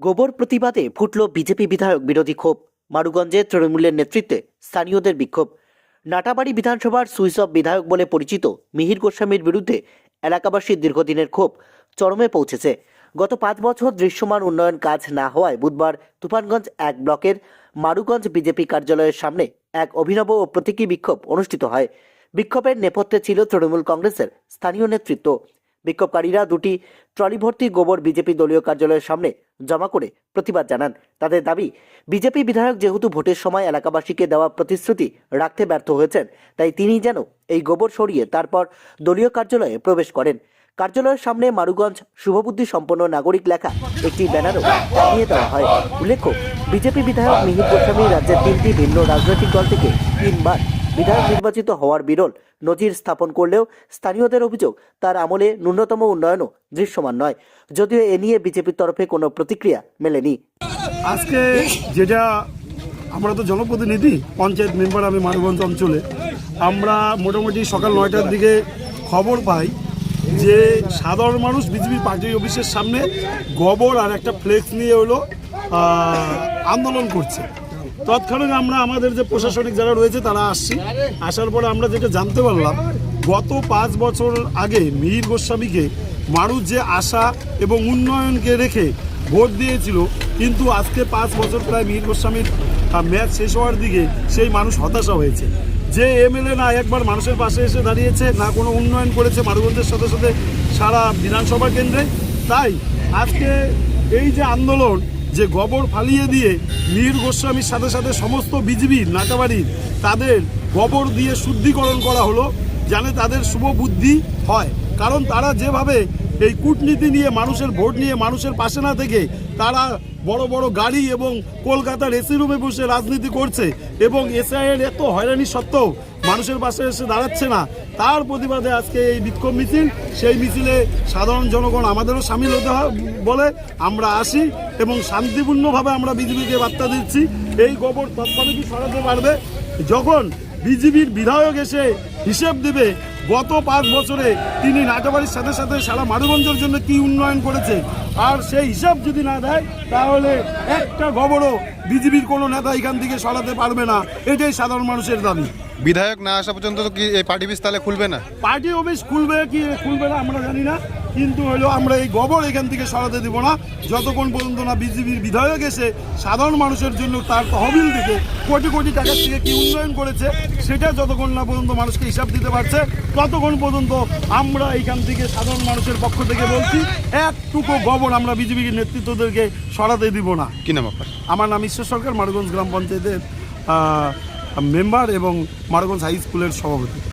গোবর প্রতিবাদে ফুটল বিজেপি বিধায়ক বিরোধী ক্ষোভ। মারুগঞ্জে তৃণমূলের নেতৃত্বে স্থানীয়দের বিক্ষোভ। নাটাবাড়ি বিধানসভার সুইচ অফ বিধায়ক বলে পরিচিত মিহির গোস্বামীর বিরুদ্ধে এলাকাবাসীর দীর্ঘদিনের ক্ষোভ চরমে পৌঁছেছে। গত পাঁচ বছর দৃশ্যমান উন্নয়ন কাজ না হওয়ায় বুধবার তুফানগঞ্জ এক ব্লকের মারুগঞ্জ বিজেপি কার্যালয়ের সামনে এক অভিনব ও প্রতীকী বিক্ষোভ অনুষ্ঠিত হয়। বিক্ষোভের নেপথ্যে ছিল তৃণমূল কংগ্রেসের স্থানীয় নেতৃত্ব। বিক্ষোভকারীরা দুটি ট্রলি ভর্তি গোবর বিজেপি দলীয় কার্যালয়ের সামনে জমা করে প্রতিবাদ জানান। তাদের দাবি, বিজেপি বিধায়ক যেহেতু ভোটের সময় এলাকাবাসীকে দেওয়া প্রতিশ্রুতি রাখতে ব্যর্থ হয়েছেন, তাই তিনি যেন এই গোবর সরিয়ে তারপর দলীয় কার্যালয়ে প্রবেশ করেন। কার্যালয়ের সামনে মারুগঞ্জ শুভবুদ্ধি সম্পন্ন নাগরিক লেখা একটি ব্যানারও টাঙিয়ে দেওয়া হয়। উল্লেখ্য, বিজেপি বিধায়ক মিহির গোস্বামী রাজ্যের তিনটি ভিন্ন রাজনৈতিক দল থেকে তিনবার বিধায়ক নির্বাচিত হওয়ার বিরল নজির স্থাপন করলেও স্থানীয়দের অভিযোগ তার আমলে ন্যূনতম উন্নয়নও দৃশ্যমান নয়। যদিও এ নিয়ে বিজেপির তরফে কোনো প্রতিক্রিয়া মেলেনি। আজকে যেটা আমরা তো জনপ্রতিনিধি, পঞ্চায়েত মেম্বার আমি মানগঞ্জ অঞ্চলে, আমরা মোটামুটি সকাল নয়টার দিকে খবর পাই যে সাধারণ মানুষ বিজেপি পার্টি অফিসের সামনে গোবর আর একটা ফ্লেক্স নিয়ে হলো আন্দোলন করছে। তৎক্ষণাৎ আমরা আমাদের যে প্রশাসনিক যারা রয়েছে তারা আসছি। আসার পরে আমরা যেটা জানতে পারলাম, গত পাঁচ বছর আগে মিহির গোস্বামীকে মানুষ যে আশা এবং উন্নয়নকে রেখে ভোট দিয়েছিল, কিন্তু আজকে পাঁচ বছর প্রায় মিহির গোস্বামীর ম্যাচ শেষ হওয়ার দিকে সেই মানুষ হতাশা হয়েছে। যে এমএলএ না একবার মানুষের পাশে এসে দাঁড়িয়েছে, না কোনো উন্নয়ন করেছে মারুগঞ্জের সাথে সাথে সারা বিধানসভা কেন্দ্রে, তাই আজকে এই যে আন্দোলন যে গোবর ফালিয়ে দিয়ে মীর গোস্বামীর সাথে সাথে সমস্ত বিজিবির নাটাবাড়ির তাদের গোবর দিয়ে শুদ্ধিকরণ করা হলো জানে তাদের শুভ বুদ্ধি হয়। কারণ তারা যেভাবে এই কূটনীতি নিয়ে মানুষের ভোট নিয়ে মানুষের পাশে না থেকে তারা বড় বড় গাড়ি এবং কলকাতার এসি রুমে বসে রাজনীতি করছে এবং এসআইয়ের এত হয়রানি সত্ত্বেও মানুষের পাশে এসে দাঁড়াচ্ছে না, তার প্রতিবাদে আজকে এই বিক্ষোভ মিছিল। সেই মিছিলে সাধারণ জনগণ আমাদেরও সামিল হতে হয় বলে আমরা আসি। এবং শান্তিপূর্ণভাবে আমরা বিজেপিকে বার্তা দিচ্ছি এই গোবর তৎক্ষণাৎ সরাতে পারবে? যখন বিজেপির বিধায়ক এসে হিসেব দেবে গত পাঁচ বছরে তিনি নাটাবাড়ির সাথে সাথে সারা মারুগঞ্জের জন্য কি উন্নয়ন করেছে আর সেই হিসাব যদি না দেয় তাহলে একটা গোবরও বিজেপির কোনো নেতা এখান থেকে সরাতে পারবে না। এটাই সাধারণ মানুষের দাবি। বিধায়ক না আসা পর্যন্ত কি এই পার্টি অফিস তাহলে খুলবে না? পার্টি অফিস খুলবে কি খুলবে না আমরা জানি না। কিন্তু হলো আমরা এই গোবর এখান থেকে সরাতে দিব না। যতক্ষণ পর্যন্ত না বিজেপির বিধায়ক এসে সাধারণ মানুষের জন্য তার তহবিল থেকে কোটি কোটি টাকার থেকে কি উন্নয়ন করেছে সেটা যতক্ষণ না পর্যন্ত মানুষকে হিসাব দিতে পারছে ততক্ষণ পর্যন্ত আমরা এখান থেকে সাধারণ মানুষের পক্ষ থেকে বলছি একটুকু গোবর আমরা বিজেপির নেতৃত্বদেরকে সরাতে দিব না। কি নাম আপনার? আমার নাম ঈশ্বর সরকার মারগঞ্জ গ্রাম পঞ্চায়েতের মেম্বার এবং মারগঞ্জ হাই স্কুলের সভাপতি।